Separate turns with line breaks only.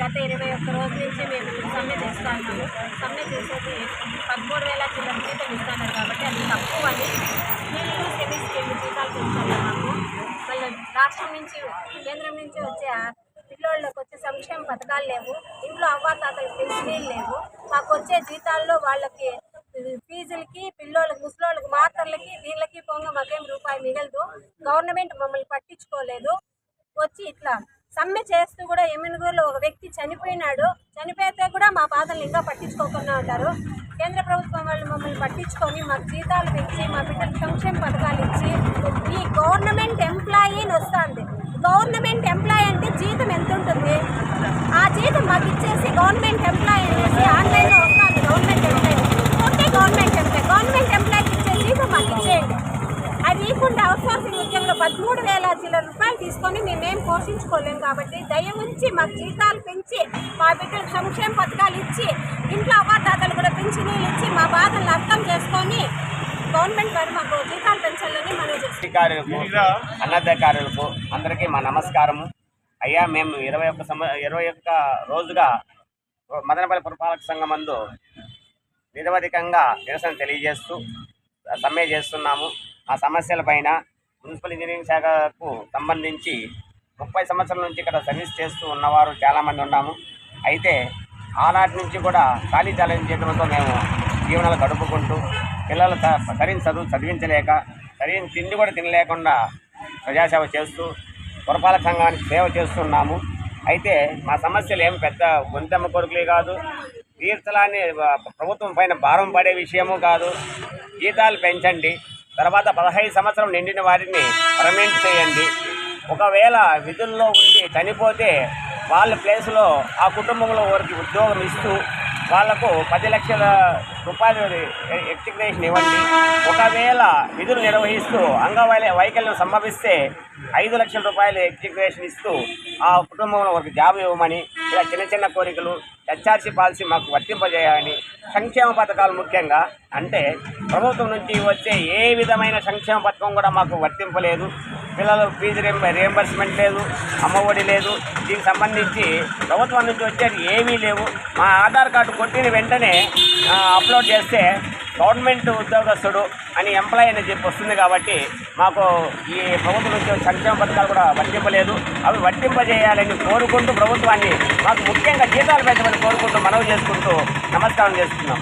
గత ఇరవై ఒక్క రోజుల నుంచి మేము సమ్మె చేస్తా ఉన్నాము సమ్మె చేసేది పదమూడు వేల చిల్లర జీతం ఇస్తున్నారు కాబట్టి అది తక్కువ అని మీరు సెమీ స్కీమ్ జీతాలు పెంచాలి మాకు మళ్ళీ రాష్ట్రం నుంచి కేంద్రం నుంచి వచ్చే పిల్లోళ్ళకి వచ్చే సంక్షేమ పథకాలు లేవు. ఇంట్లో అవ్వాతాతలకు పెన్షన్ లేవు. మాకు వచ్చే జీతాల్లో వాళ్ళకి ఫీజులకి పిల్లోళ్ళకి ముసలోళ్ళకి మాత్రలకి దీనికి పొంగ మాకేం రూపాయి మిగలదు. గవర్నమెంట్ మమ్మల్ని పట్టించుకోలేదు. వచ్చి ఇట్లా సమ్మె చేస్తూ కూడా ఎమ్మెన్గూరులో ఒక వ్యక్తి చనిపోయినాడు. చనిపోతే కూడా మా బాధలు ఇంకా పట్టించుకోకుండా ఉంటారు. కేంద్ర ప్రభుత్వం వాళ్ళు మమ్మల్ని పట్టించుకొని మాకు జీతాలు పెంచి మా బిడ్డలకు సంక్షేమ పథకాలు ఇచ్చి ఈ గవర్నమెంట్ ఎంప్లాయీని వస్తుంది. గవర్నమెంట్ ఎంప్లాయీ అంటే జీతం ఎంత ఉంటుంది ఆ జీతం మాకు ఇచ్చేసి గవర్నమెంట్ ఎంప్లాయీ అనేసి ఆన్లైన్లో వస్తుంది government employee okay government employee government ఎంప్లాయీకి ఇచ్చే జీతం మాకు ఇచ్చేయండి అది ఇవ్వకుండా అవుట్సోర్సింగ్ ఉద్యోగంలో పదమూడు వేల చిల్లర తీసుకొని మేమేం పోషించుకోలేం కాబట్టి దయ ఉంచి మాకు జీతాలు పెంచి మా బిడ్డలకు సంక్షేమ పథకాలు ఇచ్చి ఇంట్లో అవాతాతలు కూడా పెన్షనీలు ఇచ్చి మా బాధలను అర్థం చేసుకొని గవర్నమెంట్ వారు మాకు జీతాలు పెంచాలని మనం
అధికారులకు అన్నధికారులకు అందరికీ మా నమస్కారము. అయ్యా మేము ఇరవై ఒక్క సమ ఇరవై ఒక్క రోజుగా మదనపల్లి పురపాలక సంఘం మందు నిరవధికంగా నిరసన తెలియజేస్తూ సమ్మె చేస్తున్నాము. ఆ సమస్యలపైన మున్సిపల్ ఇంజనీరింగ్ శాఖకు సంబంధించి ముప్పై సంవత్సరాల నుంచి ఇక్కడ సర్వీస్ చేస్తూ ఉన్నవారు చాలామంది ఉన్నాము. అయితే ఆనాటి నుంచి కూడా ఖాళీ చాలని జీతంతో మేము జీవనాలు గడుపుకుంటూ పిల్లలు స- సరైన చదువు చదివించలేక సరైన తిండి కూడా తినలేకుండా ప్రజాసేవ చేస్తూ పురపాలక సంఘానికి సేవ చేస్తున్నాము. అయితే మా సమస్యలు ఏం పెద్ద గొంతెమ్మ కొడుకులే కాదు తీర్థలాన్ని ప్రభుత్వం పైన భారం పడే విషయము కాదు. జీతాలు పెంచండి. తర్వాత పదహైదు సంవత్సరం నిండిన వారిని పర్మనెంట్ చేయండి. ఒకవేళ విధుల్లో ఉండి చనిపోతే వాళ్ళ ప్లేస్లో ఆ కుటుంబంలో వారికి ఉద్యోగం ఇస్తూ వాళ్ళకు పది లక్షల రూపాయలు ఎక్స్టిగ్నేషన్ ఇవ్వండి. ఒకవేళ విధులు నిర్వహిస్తూ అంగవైల వైకల్యం సంభవిస్తే ఐదు లక్షల రూపాయలు ఎక్స్టిగ్నేషన్ ఇస్తూ ఆ కుటుంబంలో వారికి జాబ్ ఇవ్వమని ఇలా చిన్న చిన్న కోరికలు హెచ్ఆర్సీ పాలసీ మాకు వర్తింపజేయాలని సంక్షేమ పథకాలు ముఖ్యంగా అంటే ప్రభుత్వం నుంచి వచ్చే ఏ విధమైన సంక్షేమ పథకం కూడా మాకు వర్తింపలేదు. పిల్లలు ఫీజు రియంబర్స్మెంట్ లేదు అమ్మఒడి లేదు. దీనికి సంబంధించి ప్రభుత్వం నుంచి వచ్చేది ఏమీ లేవు. మా ఆధార్ కార్డు కొట్టిన వెంటనే అప్లోడ్ చేస్తే గవర్నమెంట్ ఉద్యోగస్తుడు అని ఎంప్లాయ్ అని చెప్పి వస్తుంది కాబట్టి మాకు ఈ ప్రభుత్వం నుంచి సంక్షేమ పథకాలు కూడా వర్తింపలేదు. అవి వర్తింపజేయాలని కోరుకుంటూ ప్రభుత్వాన్ని మాకు ముఖ్యంగా జీతాలు పెట్టమని కోరుకుంటూ మనవి చేసుకుంటూ నమస్కారం చేస్తున్నాం